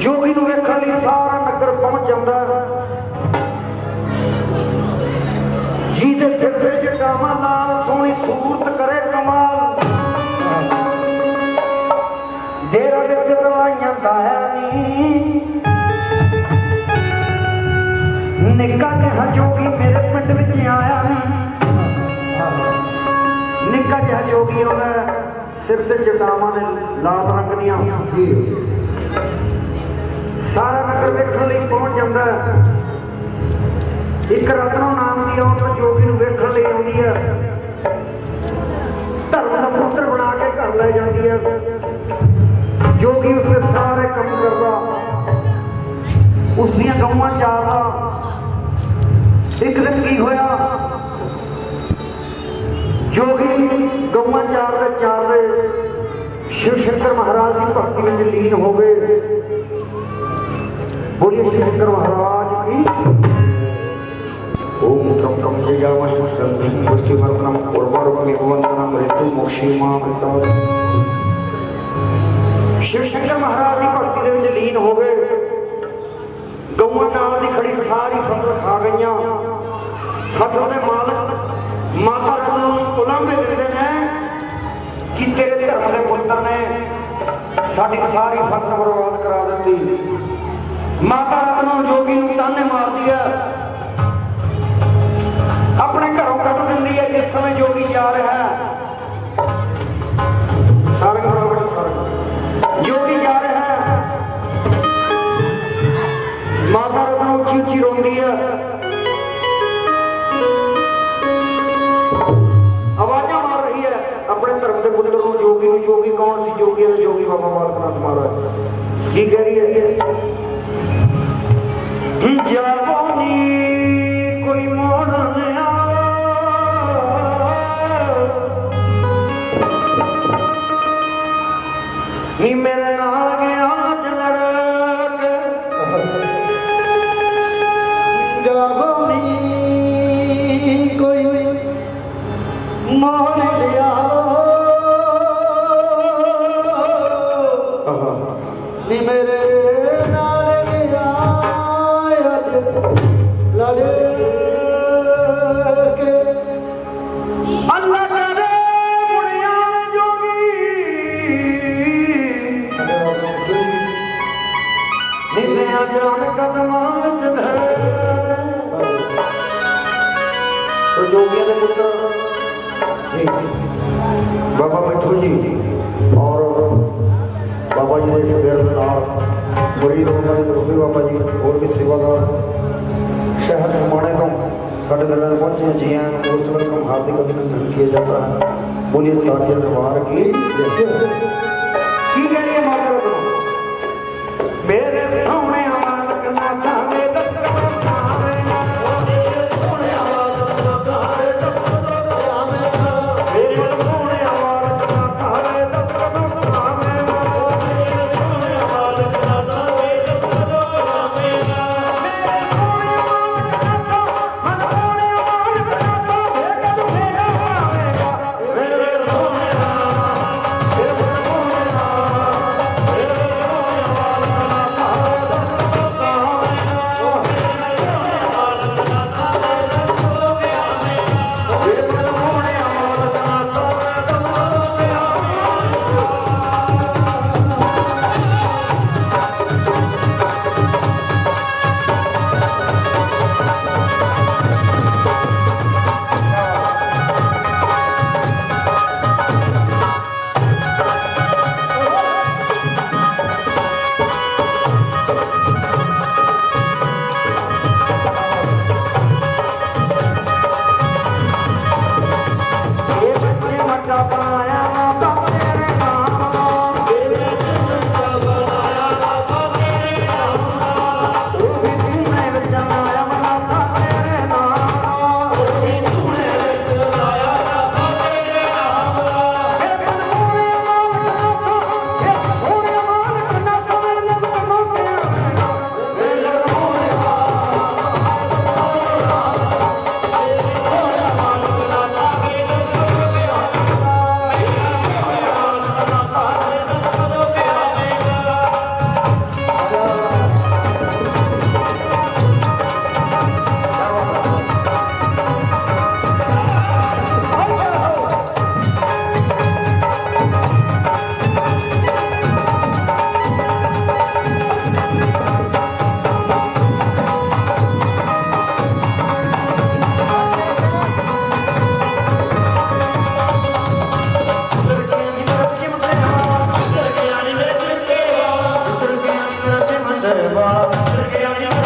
ਜੋਗੀ ਨੂੰ ਵੇਖਣ ਲਈ ਸਾਰਾ ਨਗਰ ਪਹੁੰਚ ਜਾਂਦਾ ਜੀ ਸਿਰ ਤੇ ਜਟਾਵਾ ਲਾਲ, ਸੋਹਣੀ ਸੂਰਤ ਕਰੇ ਕਮਾਲ। ਡੇਰਾ ਵਿੱਚ ਦਲਾਈਆਂ ਦਾਇਆ ਨੀ ਨਿੱਕਾ ਜਿਹਾ ਜੋਗੀ ਮੇਰੇ ਪਿੰਡ ਵਿੱਚ ਆਇਆ ਨੀ ਨਿੱਕਾ ਜਿਹਾ ਜੋਗੀ ਉਹਦਾ ਸਿਰ ਤੇ ਜਟਾਵਾਂ ਨੇ ਲਾਲ ਰੰਗ ਦੀਆਂ। ਸਾਰਾ ਨਗਰ ਵੇਖਣ ਲਈ ਪਹੁੰਚ ਜਾਂਦਾ ਹੈ। ਇੱਕ ਰਤਨੋ ਨਾਮ ਦੀ ਔਰਤ ਜੋਗੀ ਨੂੰ ਵੇਖਣ ਲਈ ਆਉਂਦੀ ਹੈ। ਧਰਮ ਦਾ ਪੁੱਤਰ ਬਣਾ ਕੇ ਘਰ ਲੈ ਜਾਂਦੀ ਹੈ। ਜੋਗੀ ਉਸਦੇ ਸਾਰੇ ਕੰਮ ਕਰਦਾ। ਉਸ ਦੀਆਂ ਗਊਆਂ ਚਾਰਦਾ। ਇੱਕ ਦਿਨ ਕੀ ਹੋਇਆ? ਜੋਗੀ ਗਊਆਂ ਚਾਰਦੇ ਚਾਰਦੇ ਸ਼ਿਵ ਸ਼ੰਕਰ ਮਹਾਰਾਜ ਦੀ ਭਗਤੀ ਵਿੱਚ ਲੀਨ ਹੋ ਗਏ। ਬੋਲੀਏ ਸ਼ਿਵ ਸ਼ੰਕਰ ਮਹਾਰਾਜ ਕੀ ओम त्रम कम जयामहि स्कंधं पुष्टिवर्धनम् उर्वरुकमिवन्दनं ऋतु मोक्षीमामृता ਸ਼ਿਵ ਸ਼ੰਕਰ ਮਹਾਰਾਜ ਦੀ ਭਗਤੀ ਦੇ ਵਿੱਚ ਲੀਨ ਹੋ ਗਏ ਗਊਆਂ ਨਾਲ ਦੀ ਖੜੀ ਸਾਰੀ ਫਸਲ ਖਾ ਗਈਆਂ ਫਸਲ ਦੇ ਮਾਲਕ ਮਾਤਾ ਰਤਨ ਨੂੰ ਉਲਾਂਭੇ ਦਿੰਦੇ ਨੇ ਕਿ ਤੇਰੇ ਧਰਮ ਦੇ ਪੁੱਤਰ ਨੇ ਸਾਡੀ ਸਾਰੀ ਫਸਲ ਬਰਬਾਦ ਕਰਾ ਦਿੱਤੀ ਮਾਤਾ ਰਤਨ ਜੋਗੀ ਨੂੰ ਤਾਨੇ ਮਾਰਦੀ ਹੈ ਆਪਣੇ ਘਰੋਂ ਕੱਢ ਦਿੰਦੀ ਹੈ ਜਿਸ ਸਮੇਂ ਜੋਗੀ ਜਾ ਰਿਹਾ ਹੈ। ਸਾਰਗ ਬੜਾ ਸਾਰਗ ਜੋਗੀ ਜਾ ਰਿਹਾ ਹੈ। ਮਾਤਾ ਰਤਨ ਉੱਚੀ ਉੱਚੀ ਰੋਂਦੀ ਹੈ ਆਵਾਜ਼ਾਂ ਮਾਰ ਰਹੀ ਹੈ। ਆਪਣੇ ਧਰਮ ਦੇ ਪੁੱਤਰ ਨੂੰ ਜੋਗੀ ਨੂੰ ਜੋਗੀ ਕੌਣ ਸੀ? ਜੋਗੀ ਹੈ ਜੋਗੀ ਬਾਬਾ ਬਾਲਕਨਾਥ ਮਹਾਰਾਜ। ਕੀ ਕਹਿ ਰਹੀ ਹੈ? ਨੀ ਮੇਰੇ ਨਾਲ ਅੱਜ। ਲੜ ਕੇ। ਅੱਲਾ ਕਰੇ ਮੁੜਿਆ ਜੋਗੀ। ਨਿਲਿਆ ਜਾਨ ਕਦਮਾਂ ਵਿੱਚ ਧਰ। ਸੋ ਜੋਗੀਆਂ ਦੇ ਪੁੱਤਰ। ਬਾਬਾ ਮਿੱਠੂ ਜੀ। ਔਰ ਬਾਬਾ ਜੀ ਦੇ ਸਵੇਰ ਦੇ ਨਾਲ ਮਰੀਦ ਬਾਬਾ ਜੀ ਰੋਬੀ ਬਾਬਾ ਜੀ, ਹੋਰ ਵੀ ਸੇਵਾਦਾਰ ਸ਼ਹਿਰ ਸਮਾਣੇ ਤੋਂ ਸਾਡੇ ਦਰਬਾਰ ਪਹੁੰਚੇ ਜੀ ਆਇਆਂ ਨੂੰ ਮੋਸਟ ਵੈਲਕਮ ਹਾਰਦਿਕ ਅਭਿਨੰਦਨ ਕੀਤਾ ਜਾਂਦਾ ਹੈ ਬੋਲੇ ਸਾਚੇ ਦਰਬਾਰ ਕੀ ਜੈ ਲੱਗਿਆ ਨੀ